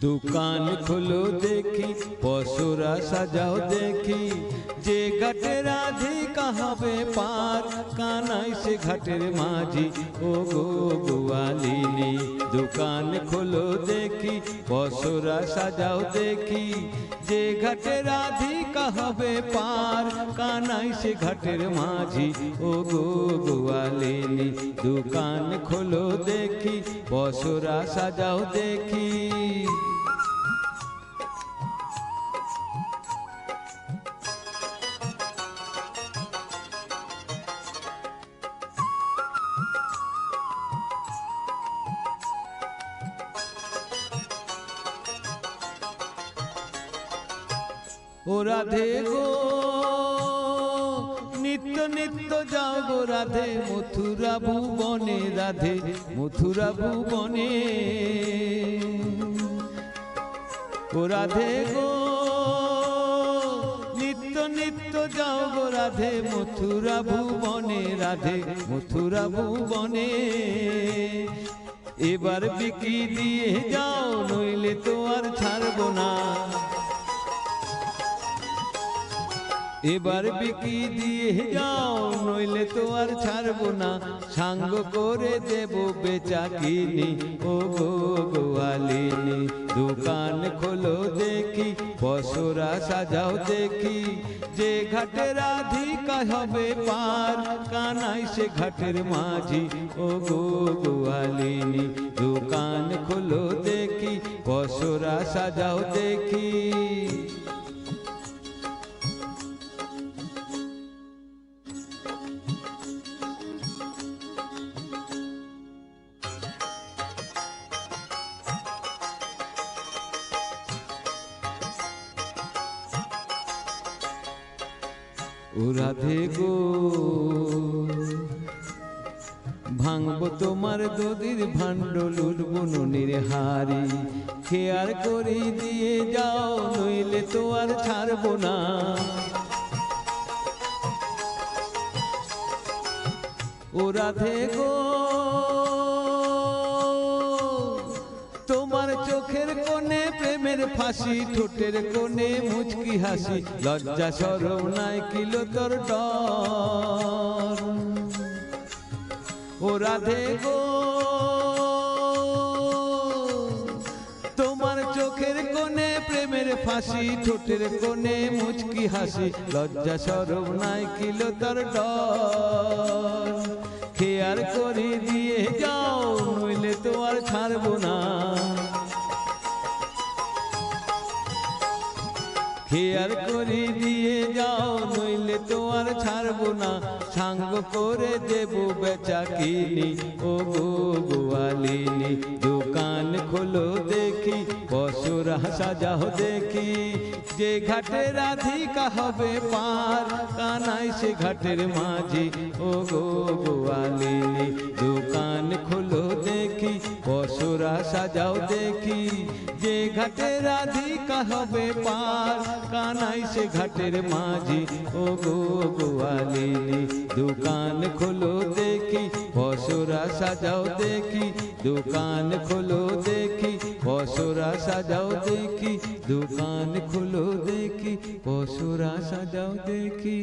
দোকান খোলো দেখি পশুরা সাজাও দেখি যে ঘাটের রাধিকা হবে পার কানাই সে ঘাটের মাঝি ও গো গোয়ালিনী দোকান খোলো দেখি পশুরা সাজাও দেখি যে ঘাটের রাধিকা হবে পার কানাই সে ঘাটের মাঝি ও গো গোয়ালিনী দোকান খোলো দেখি পশুরা সাজাও দেখি ও রাধে গো। নিত্য নিত্য যাও গো রাধে, মথুরা ভুবনে, রাধে, মথুরা ভুবনে। ও রাধে গো। নিত্য নিত্য যাও গো রাধে, মথুরা ভুবনে, রাধে, মথুরা ভুবনে। এবার বিকি দিয়ে যাও, নইলে তো আর ছাড়বো না। এবার বিকি দিয়ে যাও নইলে তো আর ছাড়বো না। সাঙ্গ করে দেব বেচা কিনি ও গো গোয়ালিনী দোকান খোলো দেখি বসরা সাজাও দেখি। যে ঘাটে রাধিকা হবে পার কানাই সে ঘাটের মাঝি। ও গো গোয়ালিনী দোকান খোলো দেখি বসরা সাজাও দেখি ও রাধে গো। ভাঙব তোমার দদির ভাণ্ড লুটব ননির হারি খেয়ার করে দিয়ে যাও, নইলে তো আর ছাড়ব না। ও রাধে গো। ফাঁসি, ঠোঁটের কোণে মুচকি হাসি, লজ্জা সরম নাই কিলো তোর ডর? ও রাধে গো, তোমার চোখের কোণে প্রেমের ফাঁসি, ঠোঁটের কোণে মুচকি হাসি, লজ্জা সরম নাই কিলো তোর ডর? খেয়ার করে দিয়ে যাও, নইলে তো আর ছাড়বো না। খেয়ার করে দিয়ে যাও, নইলে তো আর ছাড়বো না। সাঙ্গ করে দেব বেচা কিনি। ও গো গোয়ালিনী, দোকান খোলো দেখি, বসুরা সাজাও দেখি। যে ঘাটে রাধিকা হবে পার কানাই সে ঘাটের মাঝি। ও গো গোয়ালিনী, দোকান খোলো বসুরা সাজাও দেখি যে ঘাটে রাধিকা হবে পার কানাই সে ঘাটের মাঝি ও গো গোয়ালিনী দোকান খোলো দেখি বসরা সাজাও দেখি দোকান খোলো দেখি বসরা সাজাও দেখি দোকান খোলো দেখি বসরা সাজাও দেখি